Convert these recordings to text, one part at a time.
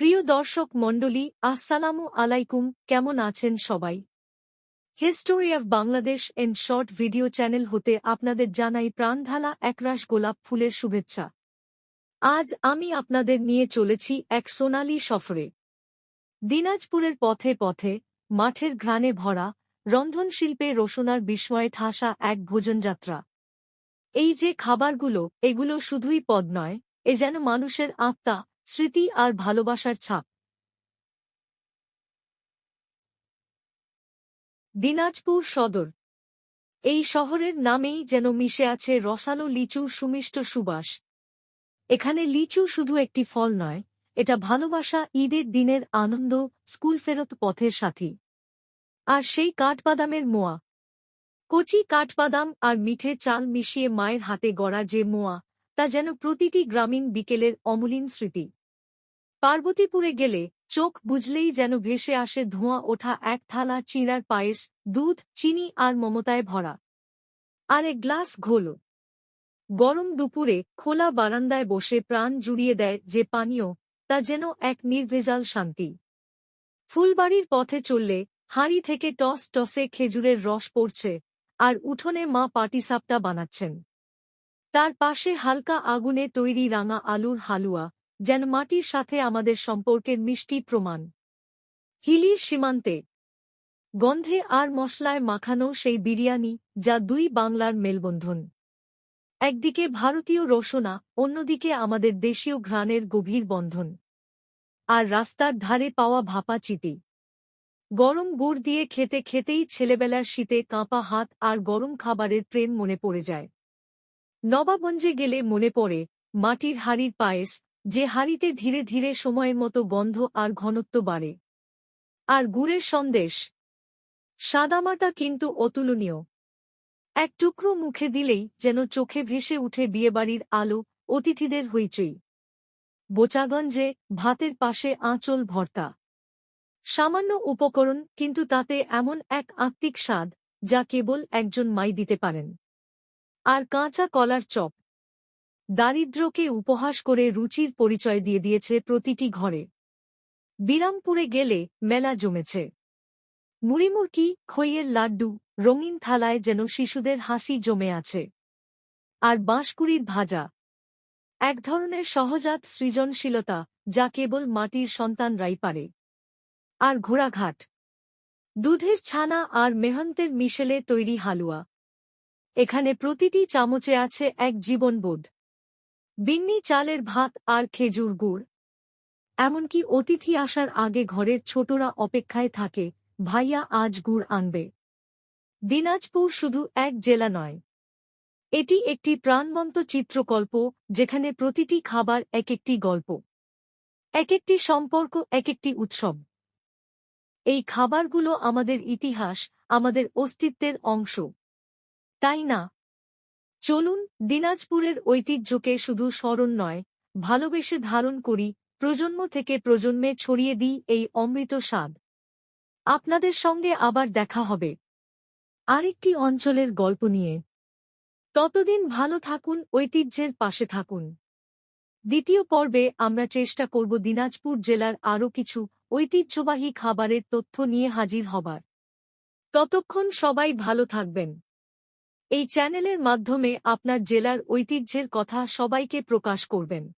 প্রিয় দর্শক মণ্ডলী, আসসালামু আলাইকুম। কেমন আছেন সবাই? History of Bangladesh and short video channel হতে আপনাদের জানাই প্রাণঢালা একরাশ গোলাপ ফুলের শুভেচ্ছা। আজ আমি আপনাদের নিয়ে চলেছি এক সোনালী সফরে। দিনাজপুরের পথে পথে, মাঠের ঘ্রাণে ভরা, রন্ধনশিল্পে রসোনার বিস্ময়ে ঠাসা এক ভোজনযাত্রা। এই যে খাবারগুলো, এগুলো শুধুই পদ নয়, এ যেন মানুষের আত্মা স্মৃতি আর ভালোবাসার ছাপ। দিনাজপুর সদর। এই শহরের নামেই যেন মিশে আছে রসালো লিচুর সুমিষ্ট সুবাস। এখানে লিচু শুধু একটি ফল নয়, এটা ভালোবাসা, ঈদের দিনের আনন্দ, স্কুল ফেরত পথের সাথী। আর সেই কাঠবাদামের মোয়া। কচি কাঠবাদাম আর মিঠে চাল মিশিয়ে মায়ের হাতে গড়া যে মোয়া, তা যেন প্রতিটি গ্রামীণ বিকেলের অমলিন স্মৃতি। পার্বতীপুরে গেলে চোখ বুঝলেই যেন ভেসে আসে ধোঁয়া ওঠা এক থালা চিঁড়ার পায়েস, দুধ, চিনি আর মমতায় ভরা। আর এক গ্লাস ঘোল। গরম দুপুরে খোলা বারান্দায় বসে প্রাণ জুড়িয়ে দেয় যে পানীয়, তা যেন এক নির্ভেজাল শান্তি। ফুলবাড়ির পথে চললে হাঁড়ি থেকে টস টসে খেজুরের রস পড়ছে, আর উঠোনে মা পাটিসাপটা বানাচ্ছেন। তার পাশে হালকা আগুনে তৈরি রাঙা আলুর হালুয়া যেন মাটির সাথে আমাদের সম্পর্কের মিষ্টি প্রমাণ। হিলির সীমান্তে গন্ধে আর মশলায় মাখানো সেই বিরিয়ানি যা দুই বাংলার মেলবন্ধন। একদিকে ভারতীয় রসনা, অন্যদিকে আমাদের দেশীয় ঘ্রাণের গভীর বন্ধন। আর রাস্তার ধারে পাওয়া ভাপা চিতি। গরম গুড় দিয়ে খেতে খেতেই ছেলেবেলার শীতে কাঁপা হাত আর গরম খাবারের প্রেম মনে পড়ে যায়। নবাবঞ্জে গেলে মনে পড়ে মাটির হাড়ির পায়েস যে হাড়িতে ধীরে ধীরে সময়ের মতো গন্ধ আর ঘনত্ব বাড়ে। আর গুড়ের সন্দেশ। সাদামাটা কিন্তু অতুলনীয়। এক টুকরো মুখে দিলেই যেন চোখে ভেসে উঠে বিয়েবাড়ির আলো, অতিথিদের হইচই। বোচাগঞ্জে ভাতের পাশে আঁচল ভর্তা। সামান্য উপকরণ কিন্তু তাতে এমন এক আত্মিক স্বাদ, যা কেবল একজন মাই দিতে পারেন। আর কাঁচা কলার চপ। দারিদ্র্যকে উপহাস করে রুচির পরিচয় দিয়ে দিয়েছে প্রতিটি ঘরে। বিরামপুরে গেলে মেলা জমেছে। মুড়িমুড়কি খইয়ের লাড্ডু, রঙিন থালায় যেন শিশুদের হাসি জমে আছে। আর বাঁশকুড়ির ভাজা। এক ধরনের সহজাত সৃজনশীলতা যা কেবল মাটির সন্তানরাই পারে। আর ঘোড়াঘাট। দুধের ছানা আর মেহন্তের মিশেলে তৈরি হালুয়া। এখানে প্রতিটি চামচে আছে এক জীবনবোধ। বিন্নি চালের ভাত আর খেজুর গুড়। এমনকি অতিথি আসার আগে ঘরের ছোটরা অপেক্ষায় থাকে, ভাইয়া আজ গুড় আনবে। দিনাজপুর শুধু এক জেলা নয়। এটি একটি প্রাণবন্ত চিত্রকল্প, যেখানে প্রতিটি খাবার এক একটি গল্প এক একটি সম্পর্ক এক একটি উৎসব। এই খাবারগুলো আমাদের ইতিহাস, আমাদের অস্তিত্বের অংশ। তাই না? চলুন দিনাজপুরের ঐতিহ্যকে শুধু স্মরণ নয়, ভালোবেসে ধারণ করি, প্রজন্ম থেকে প্রজন্মে ছড়িয়ে দিই এই অমৃত স্বাদ। আপনাদের সঙ্গে আবার দেখা হবে। আরেকটি অঞ্চলের গল্প নিয়ে। ততদিন ভালো থাকুন, ঐতিহ্যের পাশে থাকুন। দ্বিতীয় পর্বে আমরা চেষ্টা করব দিনাজপুর জেলার আরও কিছু ঐতিহ্যবাহী খাবারের তথ্য নিয়ে হাজির হবার। ততক্ষণ সবাই ভালো থাকবেন। এই চ্যানেলের মাধ্যমে আপনার জেলার ঐতিহ্যের কথা সবাইকে প্রকাশ করবেন।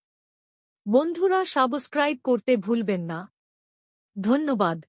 বন্ধুরা, সাবস্ক্রাইব করতে ভুলবেন না। ধন্যবাদ।